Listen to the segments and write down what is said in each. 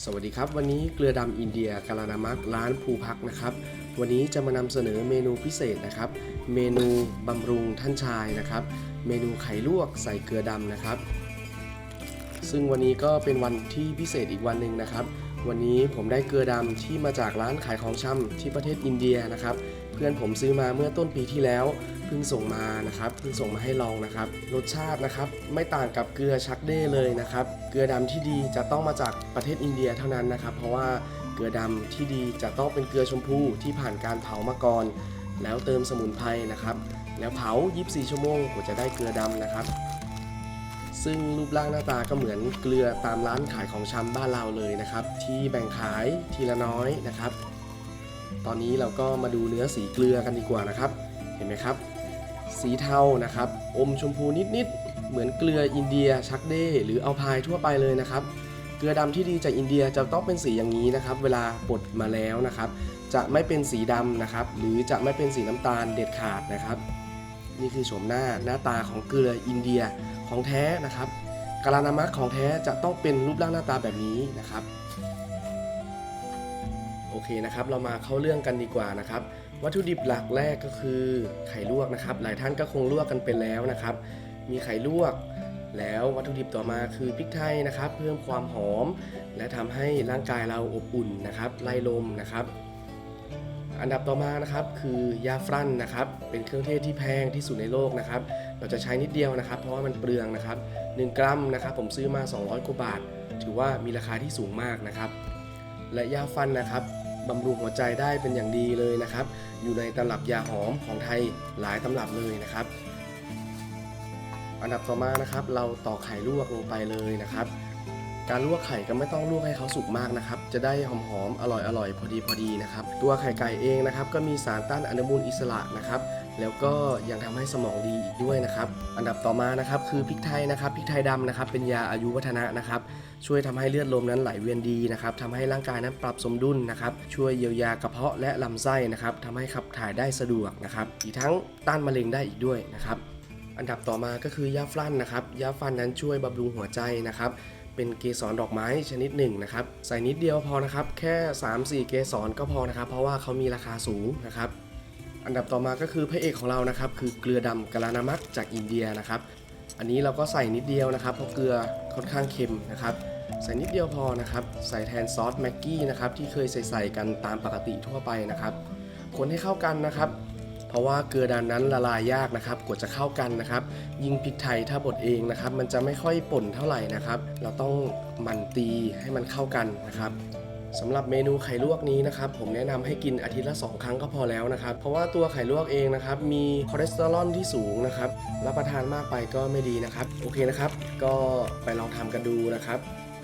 สวัสดีครับ วันนี้เกลือดำอินเดียกาลานามักร้านภูพักนะครับ วันนี้จะมานำเสนอเมนูพิเศษนะครับ เมนูบำรุงท่านชายนะครับ เมนูไข่ลวกใส่เกลือดำนะครับ ซึ่งวันนี้ก็เป็นวันที่พิเศษอีกวันหนึ่งนะครับ วันนี้ผมได้เกลือดำที่มาจากร้านขายของชำที่ประเทศอินเดียนะครับ เพื่อนผมซื้อมาเมื่อต้นปีที่แล้ว พิ่งส่งมานะครับเพิ่งส่งมาให้ลองนะครับ รสชาตินะครับไม่ต่างกับเกลือชักเด้เลยนะครับ เกลือดำที่ดีจะต้องมาจากประเทศอินเดียเท่านั้นนะครับ เพราะว่าเกลือดำที่ดีจะต้องเป็นเกลือชมพูที่ผ่านการเผามาก่อน แล้วเติมสมุนไพรนะครับ แล้วเผา 24 ชั่วโมงกว่าจะได้เกลือดำนะครับ ซึ่งรูปร่างหน้าตาก็เหมือนเกลือตามร้านขายของชำบ้านเราเลยนะครับ ที่แบ่งขายทีละน้อยนะครับ ตอนนี้เราก็มาดูเนื้อสีเกลือกันดีกว่านะครับ เห็นไหมครับ สีเทานะครับ อมชมพูนิดๆ เหมือนเกลืออินเดียชักเด้หรือเอาพายทั่วไปเลยนะครับ เกลือดำที่ดีจากอินเดียจะต้องเป็นสีอย่างนี้นะครับ เวลาบดมาแล้วนะครับ จะไม่เป็นสีดำนะครับ หรือจะไม่เป็นสีน้ำตาลเด็ดขาดนะครับ นี่คือโฉมหน้าหน้าตาของเกลืออินเดียของแท้นะครับกาลานามักของแท้จะต้องเป็นรูปร่างหน้าตาแบบนี้นะครับ โอเคนะครับ เรามาเข้าเรื่องกันดีกว่านะครับ วัตถุดิบหลักแรกก็คือไข่ลวกนะครับ หลายท่านก็คงลวกกันเป็นแล้วนะครับ มีไข่ลวก แล้ววัตถุดิบต่อมาคือพริกไทยนะครับ เพิ่มความหอม และทำให้ร่างกายเราอบอุ่นนะครับ ไล่ลมนะครับ อันดับต่อมานะครับคือยาฟรันนะครับ เป็นเครื่องเทศที่แพงที่สุดในโลกนะครับ เราจะใช้นิดเดียวนะครับ เพราะว่ามันเปลืองนะครับ 1 กรัมนะครับ ผมซื้อมา 200กว่าบาท ถือว่ามีราคาที่สูงมากนะครับ และยาฟันนะครับ บำรุงหัวใจได้เป็นอย่างดีเลยนะครับ อยู่ในตำรับยาหอมของไทยหลายตำรับเลยนะครับ อันดับต่อมานะครับ เราตอกไข่ลวกลงไปเลยนะครับ การลวกไข่ก็ไม่ต้องลวกให้เขาสุกมากนะครับ จะได้หอมๆ อร่อยๆพอดีพอดีนะครับ ตัวไข่ไก่เองนะครับก็มีสารต้านอนุมูลอิสระนะครับ แล้วก็ยังทำให้สมองดีอีกด้วยนะครับ อันดับต่อมานะครับคือพริกไทยนะครับ พริกไทยดำนะครับ เป็นยาอายุวัฒนะนะครับ ช่วยทำให้เลือดลมนั้นไหลเวียนดีนะครับทำให้ร่างกายนั้นปรับสมดุลนะครับ ช่วยเยียวยากระเพาะและลำไส้นะครับทำให้ขับถ่ายได้สะดวกนะครับ อีกทั้งต้านมะเร็งได้อีกด้วยนะครับ อันดับต่อมาก็คือยาฟลันนะครับ ยาฟันนั้นช่วยบำรุงหัวใจนะครับ เป็นเกสรดอกไม้ชนิดหนึ่งนะครับใส่นิดเดียวพอนะครับ แค่ 3-4 เกสรก็พอนะครับ เพราะว่าเขามีราคาสูงนะครับ อันดับต่อมาก็คือพระเอกของเรานะครับ คือเกลือดำกาลานามักจากอินเดียนะครับ อันนี้เราก็ใส่นิดเดียวนะครับเพราะเกลือค่อนข้างเค็มนะครับใส่นิดเดียวพอนะครับ ใส่แทนซอสแม็กกี้นะครับที่เคยใส่ใส่กันตามปกติทั่วไปนะครับ คนให้เข้ากันนะครับ เพราะว่าเกลือดำนั้นละลายยากนะครับกว่าจะเข้ากันนะครับยิ่งพริกไทยถ้าบดเองนะครับ มันจะไม่ค่อยป่นเท่าไหร่นะครับ เราต้องมันตีให้มันเข้ากันนะครับสำหรับเมนูไข่ลวกนี้นะครับผมแนะนำให้กินอาทิตย์ละ 2 ครั้งก็พอแล้วนะครับเพราะว่าตัวไข่ลวกเองนะครับมีคอเลสเตอรอลที่สูงนะครับรับประทานมากไปก็ไม่ดีนะครับโอเคนะครับ ก็ไปลองทำกันดูนะครับ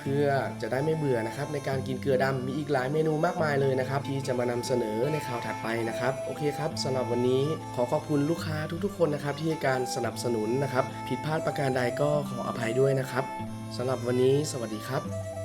พื่อจะได้ไม่เบื่อนะครับในการกินเกลือดำมีอีกหลายเมนูมากมายเลยนะครับที่จะมานำเสนอในข่าวถัดไปนะครับโอเคครับสำหรับวันนี้ขอขอบคุณลูกค้าทุกๆ คนนะครับที่ให้การสนับสนุนนะครับผิดพลาดประการใดก็ขออภัยด้วยนะครับสำหรับวันนี้สวัสดีครับ